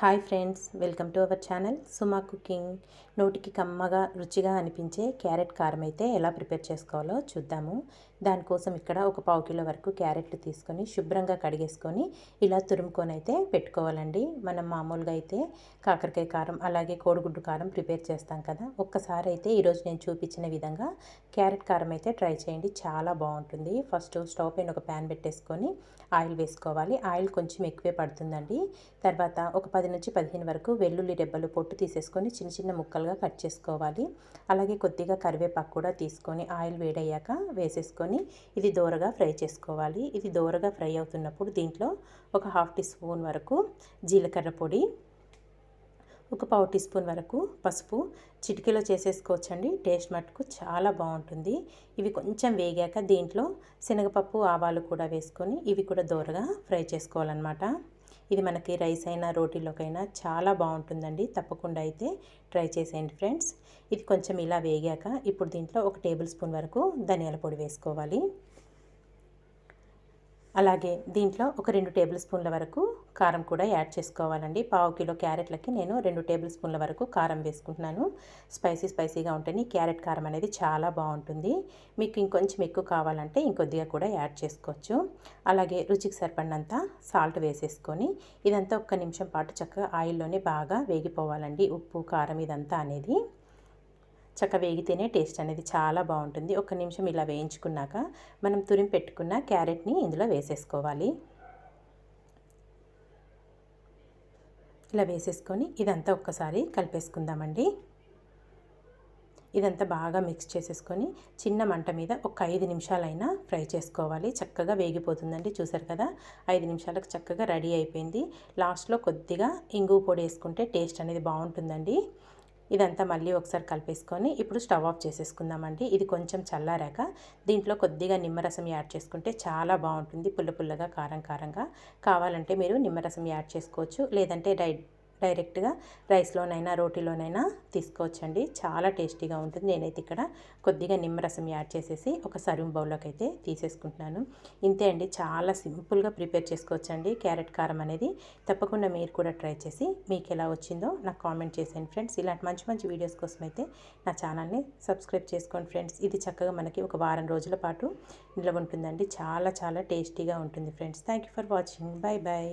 Hi friends welcome to our channel Suma cooking. నోటికి కమ్మగా రుచిగా అనిపించే క్యారెట్ కారం అయితే ఎలా ప్రిపేర్ చేసుకోవాలో చూద్దాము. దానికోసం ఇక్కడ ఒక పావు కిలో వరకు క్యారెట్లు తీసుకొని శుభ్రంగా కడిగేసుకొని ఇలా తురుముకొని అయితే పెట్టుకోవాలండి. మనం మామూలుగా అయితే కాకరకాయ కారం అలాగే కోడిగుడ్డు కారం ప్రిపేర్ చేస్తాం కదా. ఒక్కసారి అయితే ఈరోజు నేను చూపించిన విధంగా క్యారెట్ కారం అయితే ట్రై చేయండి చాలా బాగుంటుంది. ఫస్ట్ స్టవ్ పైన ఒక ప్యాన్ పెట్టేసుకొని ఆయిల్ వేసుకోవాలి. ఆయిల్ కొంచెం ఎక్కువే పడుతుందండి. తర్వాత ఒక పది పది నుంచి పదిహేను వరకు వెల్లుల్లి రెబ్బలు పొట్టు తీసేసుకొని చిన్న చిన్న ముక్కలుగా కట్ చేసుకోవాలి. అలాగే కొద్దిగా కరివేపాకు కూడా తీసుకొని ఆయిల్ వేడయ్యాక వేసేసుకొని ఇది దోరగా ఫ్రై చేసుకోవాలి. ఇది దోరగా ఫ్రై అవుతున్నప్పుడు దీంట్లో ఒక హాఫ్ టీ స్పూన్ వరకు జీలకర్ర పొడి ఒక పావు టీ స్పూన్ వరకు పసుపు. చిటికీలో చేసేసుకోవచ్చండి టేస్ట్ మట్టుకు చాలా బాగుంటుంది. ఇవి కొంచెం వేగాక దీంట్లో శనగపప్పు ఆవాలు కూడా వేసుకొని ఇవి కూడా దోరగా ఫ్రై చేసుకోవాలన్నమాట. ఇది మనకి రైస్ అయినా రోటీలోకైనా చాలా బాగుంటుందండి. తప్పకుండా అయితే ట్రై చేసేయండి ఫ్రెండ్స్. ఇది కొంచెం ఇలా వేగాక ఇప్పుడు దీంట్లో ఒక టేబుల్ స్పూన్ వరకు ధనియాల పొడి వేసుకోవాలి. అలాగే దీంట్లో ఒక రెండు టేబుల్ స్పూన్ల వరకు కారం కూడా యాడ్ చేసుకోవాలండి. పావు కిలో క్యారెట్లకి నేను రెండు టేబుల్ స్పూన్ల వరకు కారం వేసుకుంటున్నాను. స్పైసీ స్పైసీగా ఉంటుంది క్యారెట్ కారం అనేది చాలా బాగుంటుంది. మీకు ఇంకొంచెం ఎక్కువ కావాలంటే ఇంకొద్దిగా కూడా యాడ్ చేసుకోవచ్చు. అలాగే రుచికి సరిపడినంత సాల్ట్ వేసేసుకొని ఇదంతా ఒక్క నిమిషం పాటు చక్కగా ఆయిల్లోనే బాగా వేగిపోవాలండి. ఉప్పు కారం ఇదంతా అనేది. చక్క వేగితేనే టేస్ట్ అనేది చాలా బాగుంటుంది. ఒక నిమిషం ఇలా వేయించుకున్నాక మనం తురిమి పెట్టుకున్న క్యారెట్ని ఇందులో వేసేసుకోవాలి. ఇలా వేసేసుకొని ఇదంతా ఒక్కసారి కలిపేసుకుందామండి. ఇదంతా బాగా మిక్స్ చేసేసుకొని చిన్న మంట మీద ఒక ఐదు నిమిషాలైనా ఫ్రై చేసుకోవాలి. చక్కగా వేగిపోతుందండి చూసారు కదా? ఐదు నిమిషాలకు చక్కగా రెడీ అయిపోయింది. లాస్ట్లో కొద్దిగా ఇంగు పొడి వేసుకుంటే టేస్ట్ అనేది బాగుంటుందండి. ఇదంతా మళ్ళీ ఒకసారి కలిపేసుకొని ఇప్పుడు స్టవ్ ఆఫ్ చేసేసుకుందామండి. ఇది కొంచెం చల్లారాక దీంట్లో కొద్దిగా నిమ్మరసం యాడ్ చేసుకుంటే చాలా బాగుంటుంది పుల్ల పుల్లగా కారం కారంగా. కావాలంటే మీరు నిమ్మరసం యాడ్ చేసుకోవచ్చు లేదంటే డై డైరెక్ట్గా రైస్లోనైనా రోటీలోనైనా తీసుకోవచ్చండి. చాలా టేస్టీగా ఉంటుంది. నేనైతే ఇక్కడ కొద్దిగా నిమ్మరసం యాడ్ చేసేసి ఒక సర్వింగ్ బౌల్లోకి అయితే తీసేసుకుంటున్నాను. ఇంతే అండి. చాలా సింపుల్గా ప్రిపేర్ చేసుకోవచ్చండి. క్యారెట్ కారం అనేది తప్పకుండా మీరు కూడా ట్రై చేసి మీకు ఎలా వచ్చిందో నాకు కామెంట్ చేసేయండి ఫ్రెండ్స్. ఇలాంటి మంచి మంచి వీడియోస్ కోసం అయితే నా ఛానల్ని సబ్స్క్రైబ్ చేసుకోండి ఫ్రెండ్స్. ఇది చక్కగా మనకి ఒక వారం రోజుల పాటు నిలవ ఉంటుందండి. చాలా చాలా టేస్టీగా ఉంటుంది friends. Thank for watching. Bye bye.